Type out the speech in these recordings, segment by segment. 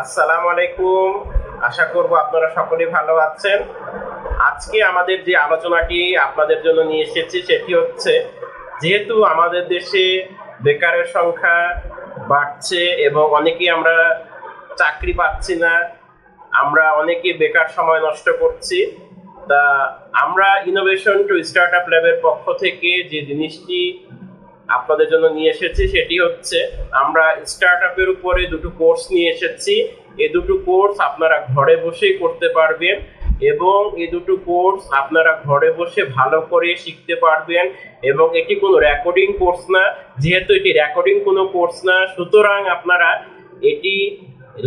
আসসালামু আলাইকুম আশা করব আপনারা সকলেই ভালো আছেন। আজকে আমাদের যে আলোচনাটি আপনাদের জন্য নিয়ে এসেছি, সেটি হচ্ছে যেহেতু আমাদের দেশে বেকারের সংখ্যা বাড়ছে এবং অনেকেই আমরা চাকরি পাচ্ছি না, আমরা অনেকে বেকার সময় নষ্ট করছি, তা আমরা ইনোভেশন টু স্টার্ট আপ ল্যাবের পক্ষ থেকে যে জিনিসটি আপনাদের জন্য নিয়ে এসেছি, সেটি হচ্ছে আমরা স্টার্ট আপের উপরে দুটো কোর্স নিয়ে এসেছি। এই দুটো কোর্স আপনারা ঘরে বসেই করতে পারবেন এবং এই দুটো কোর্স আপনারা ঘরে বসে ভালো করে শিখতে পারবেন এবং এটি কোনো রেকর্ডিং কোর্স না, যেহেতু এটি রেকর্ডিং কোনো কোর্স না, সুতরাং আপনারা এটি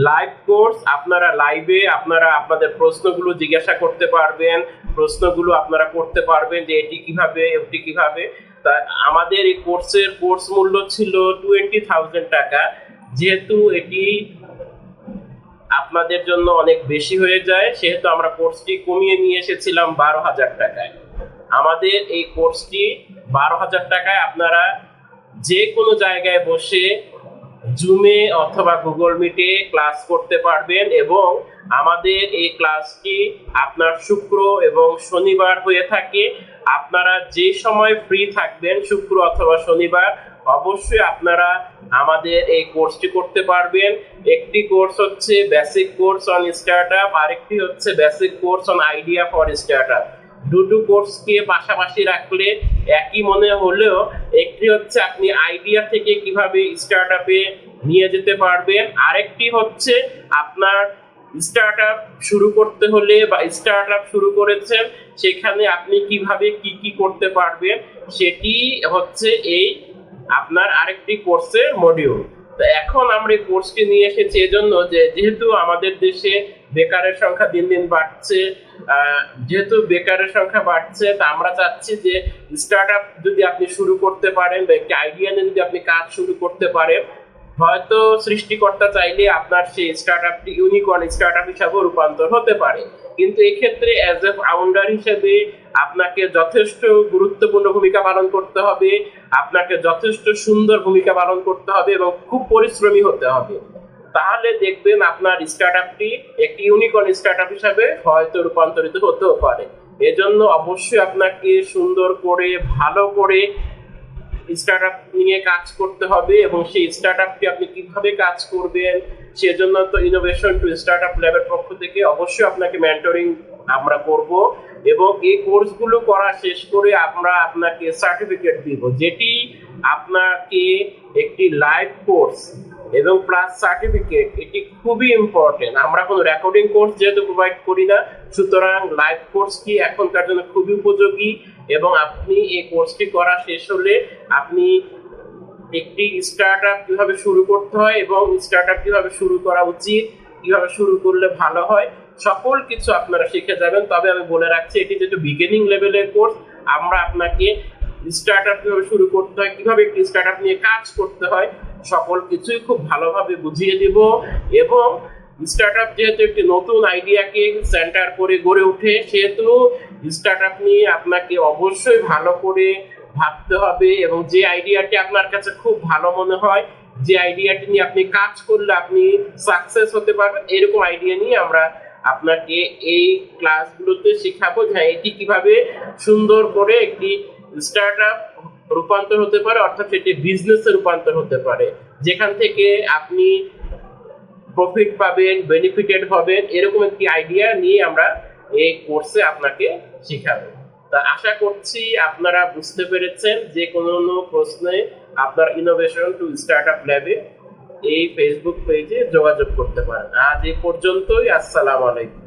লাইভ কোর্স আপনারা লাইভে আপনারা আপনাদের প্রশ্নগুলো জিজ্ঞাসা করতে পারবেন, প্রশ্নগুলো আপনারা করতে পারবেন যে এটি কীভাবে এটি কীভাবে। তা আমাদের এই কোর্সের কোর্স মূল্য ছিল টোয়েন্টি থাউজেন্ড টাকা। যেহেতু এটি আপনাদের জন্য অনেক বেশি হয়ে যায়, সেহেতু আমরা কোর্সটি কমিয়ে নিয়ে এসেছিলাম বারো হাজার টাকায়। আমাদের এই কোর্সটি বারো হাজার টাকায় আপনারা যে কোনো জায়গায় বসে জুমে অথবা গুগল মিটে ক্লাস করতে পারবেন এবং আমাদের এই ক্লাসটি আপনার শুক্র এবং শনিবার হয়ে থাকে। আপনারা যে সময় ফ্রি থাকবেন, শুক্র অথবা শনিবার, অবশ্যই আপনারা আমাদের এই কোর্সটি করতে পারবেন। একটি কোর্স হচ্ছে বেসিক কোর্স অন স্টার্টআপ আরেকটি হচ্ছে basic course on idea for startup দুটো কোর্সকে পাশাপাশি রাখলে একই মনে হলেও একটি হচ্ছে আপনি আইডিয়া থেকে কীভাবে স্টার্টআপে নিয়ে যেতে পারবেন। আরেকটি হচ্ছে আপনার স্টার্টআপ শুরু করতে হলে বা স্টার্টআপ শুরু করেছেন সেখানে আপনি কীভাবে কি কি করতে পারবেন, সেটি হচ্ছে এই আপনার আরেকটি কোর্সের মডিউল তো এখন আমরা এই কোর্সটি নিয়ে এসেছি এজন্য যে যেহেতু আমাদের দেশে বেকারের সংখ্যা দিন দিন বাড়ছে যেহেতু বেকারের সংখ্যা বাড়ছে, তা আমরা চাচ্ছি যে স্টার্ট আপ যদি আপনি শুরু করতে পারেন বা একটি আইডিয়া নিয়ে যদি আপনি কাজ শুরু করতে পারেন হয়তো সৃষ্টিকর্তা চাইলে আপনার সেই স্টার্ট আপটি ইউনিকর্ন স্টার্ট আপ হিসাবেও রূপান্তর হতে পারে। কিন্তু এক্ষেত্রে অ্যাজ এ ফাউন্ডার হিসেবে আপনাকে যথেষ্ট গুরুত্বপূর্ণ ভূমিকা পালন করতে হবে, আপনাকে যথেষ্ট সুন্দর ভূমিকা পালন করতে হবে এবং খুব পরিশ্রমী হতে হবে। তাহলে দেখবেন আপনার স্টার্ট আপটি একটি ইউনিকর্ন স্টার্ট আপ হিসাবে হয়তো রূপান্তরিত হতেও পারে। এজন্য অবশ্যই আপনাকে সুন্দর করে, ভালো করে স্টার্ট আপ নিয়ে কাজ করতে হবে এবং সেই স্টার্ট আপটি আপনি কীভাবে কাজ করবেন, সেজন্য তো ইনোভেশন টু স্টার্ট আপ ল্যাবের পক্ষ থেকে অবশ্যই আপনাকে মেন্টরিং আমরা করব এবং এই কোর্সগুলো করা শেষ করে আমরা আপনাকে সার্টিফিকেট দিব, যেটি আপনাকে একটি লাইভ কোর্স এবং প্লাস সার্টিফিকেট এটি খুবই ইম্পর্টেন্ট আমরা কোনো রেকর্ডিং কোর্স যেহেতু প্রোভাইড করি না, সুতরাং লাইভ কোর্সটি এখনকার জন্য খুবই উপযোগী এবং আপনি এই কোর্সটি করা শেষ হলে আপনি একটি স্টার্ট আপ কীভাবে শুরু করতে হয় এবং স্টার্ট আপ কীভাবে শুরু করা উচিত, কীভাবে শুরু করলে ভালো হয়, সকল কিছু আপনারা শিখে যাবেন। তবে আমি বলে রাখছি, এটি যেহেতু বিগিনিং লেভেলের কোর্স আমরা আপনাকে স্টার্ট আপ কীভাবে শুরু করতে হয়, কীভাবে একটি স্টার্ট আপ নিয়ে কাজ করতে হয় সকল কিছুই খুব ভালোভাবে বুঝিয়ে দেব এবং স্টার্ট আপ যেহেতু একটি নতুন আইডিয়াকে সেন্টার করে গড়ে ওঠে, সেহেতু স্টার্ট আপ নিয়ে আপনাকে অবশ্যই ভালো করে ভাবতে হবে এবং যে আইডিয়াটি আপনার কাছে খুব ভালো মনে হয়, যে আইডিয়াটি নিয়ে আপনি কাজ করলে আপনি সাকসেস হতে পারবেন, এরকম আইডিয়া নিয়ে আমরা আপনাকে এই ক্লাসগুলোতে শেখাবো যে এটি কীভাবে সুন্দর করে একটি স্টার্ট আপ রূপান্তর হতে পারে, অর্থাৎ সেটি বিজনেসে রূপান্তর হতে পারে। যেখান থেকে আপনি প্রফিট পাবেন বেনিফিটেড হবেন, এরকম একটি আইডিয়া নিয়ে আমরা এই কোর্সে আপনাকে শেখাবো। তা আশা করছি আপনারা বুঝতে পেরেছেন যে কোনো প্রশ্নে আপনার ইনোভেশন টু স্টার্ট আপ ল্যাবে এই ফেসবুক পেজে যোগাযোগ করতে পারেন। আজ এ পর্যন্তই, আসসালামু আলাইকুম।